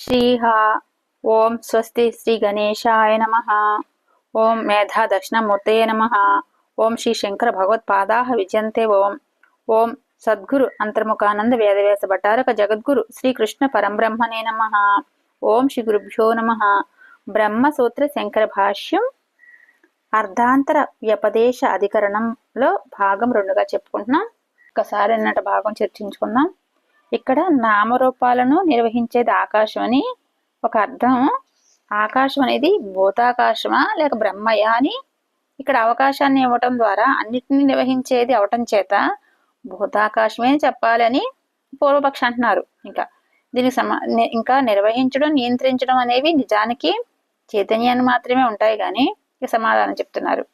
శ్రీహ ఓం స్వస్తి శ్రీ గణేశాయ నమ. ఓం మేధా దక్షిణమూర్తయే నమ. ఓం శ్రీ శంకర భగవత్పాదా విజయంతే ఓం. ఓం సద్గురు అంతర్ముఖానంద వేదవ్యాస భటారక జగద్గురు శ్రీకృష్ణ పరంబ్రహ్మణే నమ. ఓం శ్రీ గురుభ్యో నమ. బ్రహ్మసూత్ర శంకర భాష్యం అర్ధాంతర వ్యపదేశ అధికరణంలో భాగం రెండుగా చెప్పుకుంటున్నాం. ఒకసారి అన్నట్టు భాగం చర్చించుకుందాం. ఇక్కడ నామరూపాలను నిర్వహించేది ఆకాశం అని ఒక అర్థం. ఆకాశం అనేది భూతాకాశమా లేక బ్రహ్మయా అని ఇక్కడ అవకాశాన్ని ఇవ్వటం ద్వారా అన్నిటిని నిర్వహించేది అవటం చేత భూతాకాశమే చెప్పాలని పూర్వపక్ష అంటున్నారు. ఇంకా దీనికి సమా ఇంకా నిర్వహించడం నియంత్రించడం అనేవి నిజానికి చైతన్యాన్ని మాత్రమే ఉంటాయి కానీ ఇక సమాధానం చెప్తున్నారు.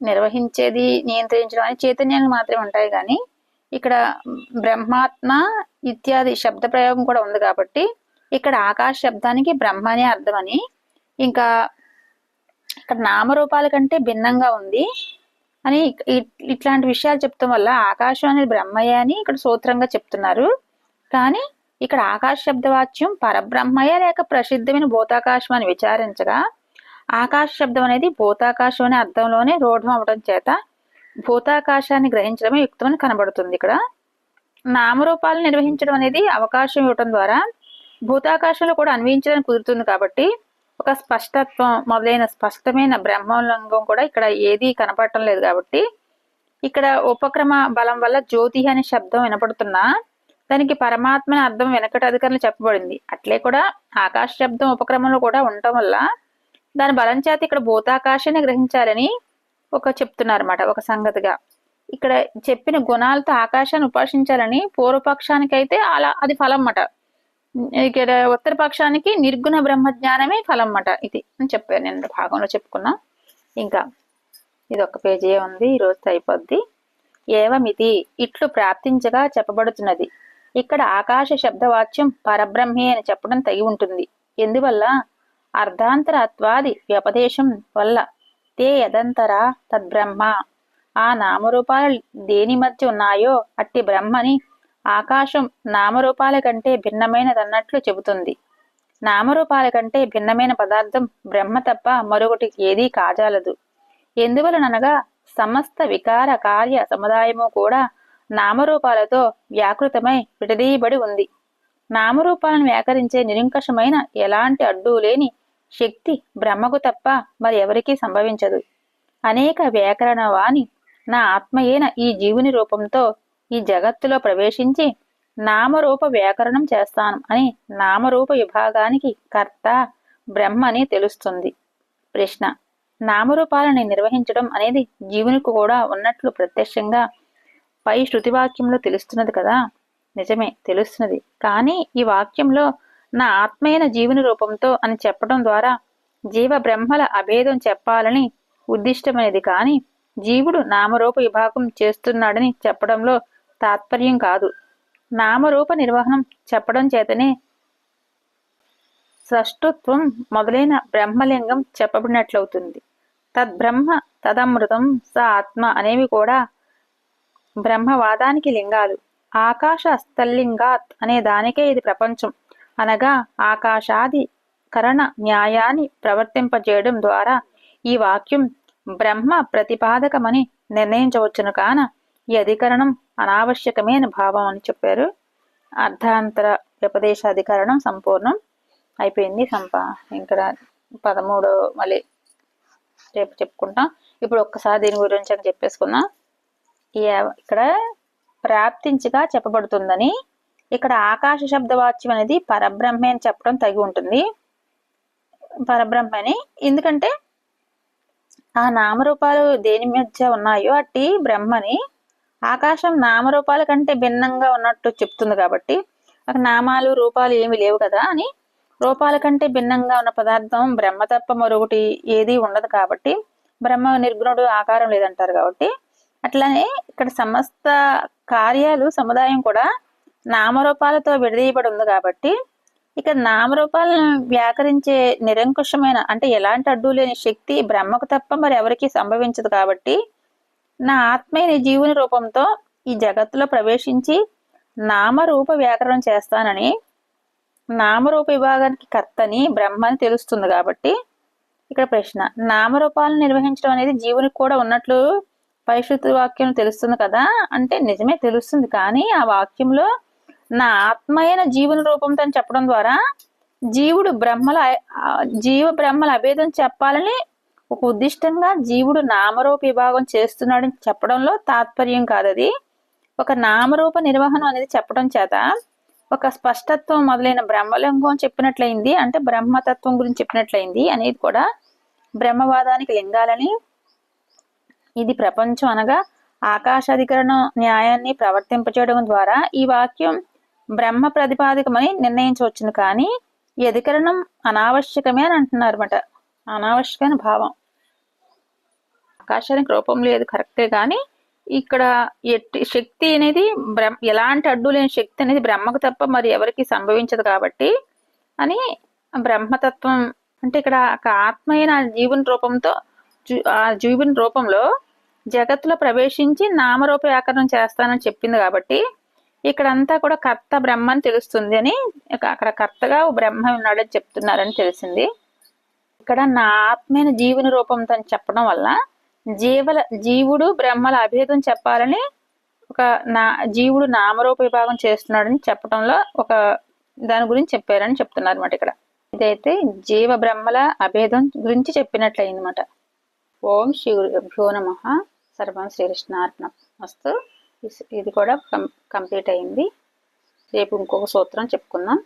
నిర్వహించేది నియంత్రించడం అని చైతన్యాన్ని మాత్రమే ఉంటాయి కానీ ఇక్కడ బ్రహ్మాత్మ ఇత్యాది శబ్ద ప్రయోగం కూడా ఉంది కాబట్టి ఇక్కడ ఆకాశ శబ్దానికి బ్రహ్మ అనే అర్థం అని. ఇంకా ఇక్కడ నామరూపాల కంటే భిన్నంగా ఉంది అని ఇట్లాంటి విషయాలు చెప్తాం వల్ల ఆకాశం అనేది బ్రహ్మయ్య అని ఇక్కడ సూత్రంగా చెప్తున్నారు. కానీ ఇక్కడ ఆకాశ శబ్దవాచ్యం పరబ్రహ్మయ్య లేక ప్రసిద్ధమైన భూతాకాశం అని విచారించగా ఆకాశ శబ్దం అనేది భూతాకాశం అనే అర్థంలోనే రూఢం అవడం చేత భూతాకాశాన్ని గ్రహించడమే యుక్తమని కనబడుతుంది ఇక్కడ. నామరూపాలను నిర్వహించడం అనేది అవకాశం ఇవ్వటం ద్వారా భూతాకాశంలో కూడా అన్వయించడానికి కుదురుతుంది కాబట్టి ఒక స్పష్టత్వం మొదలైన స్పష్టమైన బ్రహ్మలింగం కూడా ఇక్కడ ఏది కనపడటం లేదు కాబట్టి ఇక్కడ ఉపక్రమ బలం వల్ల జ్యోతి అనే శబ్దం వినపడుతున్నా దానికి పరమాత్మని అర్థం వెనకటి అధికారులు చెప్పబడింది. అట్లే కూడా ఆకాశ శబ్దం ఉపక్రమంలో కూడా ఉండటం వల్ల దాని బలం చేత ఇక్కడ భూతాకాశాన్ని గ్రహించాలని ఒక చెప్తున్నారన్నమాట ఒక సంగతిగా. ఇక్కడ చెప్పిన గుణాలతో ఆకాశాన్ని ఉపాసించాలని పూర్వపక్షానికైతే అలా అది ఫలం అన్నమాట ఇక్కడ ఉత్తర పక్షానికి నిర్గుణ బ్రహ్మజ్ఞానమే ఫలం అన్నమాట ఇది అని చెప్పాను నేను భాగంలో చెప్పుకున్నా. ఇంకా ఇది ఒక పేజీ ఉంది ఈ రోజు అయిపోద్ది. ఏవమిది ఇట్లు ప్రాప్తించగా చెప్పబడుతున్నది. ఇక్కడ ఆకాశ శబ్దవాచ్యం పరబ్రహ్మే అని చెప్పడం తగి ఉంటుంది ఎందువల్ల? అర్ధాంతరత్వాది వ్యపదేశం వల్ల తే యదంతరా తద్బ్రహ్మ. ఆ నామరూపాలు దేని మధ్య ఉన్నాయో అట్టి బ్రహ్మని ఆకాశం నామరూపాల కంటే భిన్నమైనదన్నట్లు చెబుతుంది. నామరూపాల కంటే భిన్నమైన పదార్థం బ్రహ్మ తప్ప మరొకటి ఏదీ కాజాలదు. ఎందువలనగా సమస్త వికార కార్య సముదాయము కూడా నామరూపాలతో వ్యాకృతమై విడదీయబడి ఉంది. నామరూపాలను వ్యాకరించే నిరంకషమైన ఎలాంటి అడ్డు లేని శక్తి బ్రహ్మకు తప్ప మరి ఎవరికీ సంభవించదు. అనేక వ్యాకరణ వాణి నా ఆత్మయేన ఈ జీవుని రూపంతో ఈ జగత్తులో ప్రవేశించి నామరూప వ్యాకరణం చేస్తాను అని నామరూప విభాగానికి కర్త బ్రహ్మ అని తెలుస్తుంది. ప్రశ్న నామరూపాలని నిర్వహించడం అనేది జీవునికి కూడా ఉన్నట్లు ప్రత్యక్షంగా పై శృతివాక్యంలో తెలుస్తున్నది కదా? నిజమే తెలుస్తున్నది. కానీ ఈ వాక్యంలో నా ఆత్మైన జీవుని రూపంతో అని చెప్పడం ద్వారా జీవ బ్రహ్మల అభేదం చెప్పాలని ఉద్దిష్టమైనది కానీ జీవుడు నామరూప విభాగం చేస్తున్నాడని చెప్పడంలో తాత్పర్యం కాదు. నామరూప నిర్వహణం చెప్పడం చేతనే సృష్టుత్వం మొదలైన బ్రహ్మలింగం చెప్పబడినట్లవుతుంది. తద్బ్రహ్మ తదమృతం స ఆత్మ అనేవి కూడా బ్రహ్మవాదానికి లింగాలు. ఆకాశ అస్తల్లింగాత్ అనే దానికే ఇది ప్రపంచం. అనగా ఆకాశాది కరణ న్యాయాన్ని ప్రవర్తింపజేయడం ద్వారా ఈ వాక్యం బ్రహ్మ ప్రతిపాదకమని నిర్ణయించవచ్చును కాన ఈ అధికరణం అనావశ్యకమైన భావం అని చెప్పారు. అర్ధాంతర వ్యపదేశాధికరణం సంపూర్ణం అయిపోయింది. సంప ఇక్కడ పదమూడు మళ్ళీ రేపు చెప్పుకుంటాం. ఇప్పుడు ఒక్కసారి దీని గురించి అని చెప్పేసుకుందాం. ఇక్కడ ప్రాప్తించిగా చెప్పబడుతుందని ఇక్కడ ఆకాశ శబ్దవాచ్యం అనేది పరబ్రహ్మే అని చెప్పడం తగి ఉంటుంది. పరబ్రహ్మని. ఎందుకంటే ఆ నామరూపాలు దేని మధ్య ఉన్నాయో అట్టి బ్రహ్మని ఆకాశం నామరూపాల కంటే భిన్నంగా ఉన్నట్టు చెప్తుంది కాబట్టి అక్కడ నామాలు రూపాలు ఏమి లేవు కదా అని రూపాల కంటే భిన్నంగా ఉన్న పదార్థం బ్రహ్మ తప్ప మరొకటి ఏది ఉండదు కాబట్టి బ్రహ్మ నిర్గుణుడు ఆకారం లేదంటారు కాబట్టి అట్లానే ఇక్కడ సమస్త కార్యాలు సముదాయం కూడా నామరూపాలతో విడదీయబడి ఉంది కాబట్టి ఇక నామరూపాలను వ్యాకరించే నిరంకుశమైన అంటే ఎలాంటి అడ్డు లేని శక్తి బ్రహ్మకు తప్ప మరి ఎవరికి సంభవించదు కాబట్టి నా ఆత్మీయ జీవుని రూపంతో ఈ జగత్తులో ప్రవేశించి నామరూప వ్యాకరణం చేస్తానని నామరూప విభాగానికి కర్తని బ్రహ్మని తెలుస్తుంది కాబట్టి ఇక్కడ ప్రశ్న నామరూపాలను నిర్వహించడం అనేది జీవునికి కూడా ఉన్నట్లు పరిశుద్ధ వాక్యం తెలుస్తుంది కదా? అంటే నిజమే తెలుస్తుంది కానీ ఆ వాక్యంలో నా ఆత్మైన జీవుని రూపంతో అని చెప్పడం ద్వారా జీవుడు బ్రహ్మల జీవ బ్రహ్మల అభేదం చెప్పాలని ఒక ఉద్దిష్టంగా జీవుడు నామరూప విభాగం చేస్తున్నాడని చెప్పడంలో తాత్పర్యం కాదది. ఒక నామరూప నిర్వహణ అనేది చెప్పడం చేత ఒక స్పష్టత్వం మొదలైన బ్రహ్మలింగం చెప్పినట్లయింది అంటే బ్రహ్మతత్వం గురించి చెప్పినట్లయింది అనేది కూడా బ్రహ్మవాదానికి లింగాలని ఇది ప్రపంచం అనగా ఆకాశాధికరణ న్యాయాన్ని ప్రవర్తింపచేయడం ద్వారా ఈ వాక్యం బ్రహ్మ ప్రతిపాదికమని నిర్ణయించవచ్చును కానీ ఈ అధికరణం అనావశ్యకమే అని అంటున్నారు అనమాట అనావశ్యకమైన భావం. ఆకాశానికి రూపం లేదు కరెక్టే కానీ ఇక్కడ ఎట్టి శక్తి అనేది బ్రహ్మ ఎలాంటి అడ్డు లేని శక్తి అనేది బ్రహ్మకు తప్ప మరి ఎవరికి సంభవించదు కాబట్టి అని బ్రహ్మతత్వం అంటే ఇక్కడ ఒక ఆత్మైన జీవుని రూపంతో జీ- ఆ జీవుని రూపంలో జగత్తులో ప్రవేశించి నామరూప వ్యాకరణం చేస్తానని చెప్పింది కాబట్టి ఇక్కడంతా కూడా కర్త బ్రహ్మ అని తెలుస్తుంది అని అక్కడ కర్తగా బ్రహ్మ ఉన్నాడని చెప్తున్నారని తెలిసింది. ఇక్కడ నా ఆత్మైన జీవుని రూపంతో అని చెప్పడం వల్ల జీవల జీవుడు బ్రహ్మల అభేదం చెప్పాలని ఒక నా జీవుడు నామరూప విభాగం చేస్తున్నాడని చెప్పడంలో ఒక దాని గురించి చెప్పారని చెప్తున్నారు అనమాట ఇక్కడ. ఇదైతే జీవ బ్రహ్మల అభేదం గురించి చెప్పినట్లయిందనమాట ఓం శ్రీ గురుభ్యో నమ. సర్వం శ్రీకృష్ణార్పణం. అస్తు. ఇది కూడా కం కంప్లీట్ అయింది. రేపు ఇంకొక సూత్రం చెప్పుకుందాం.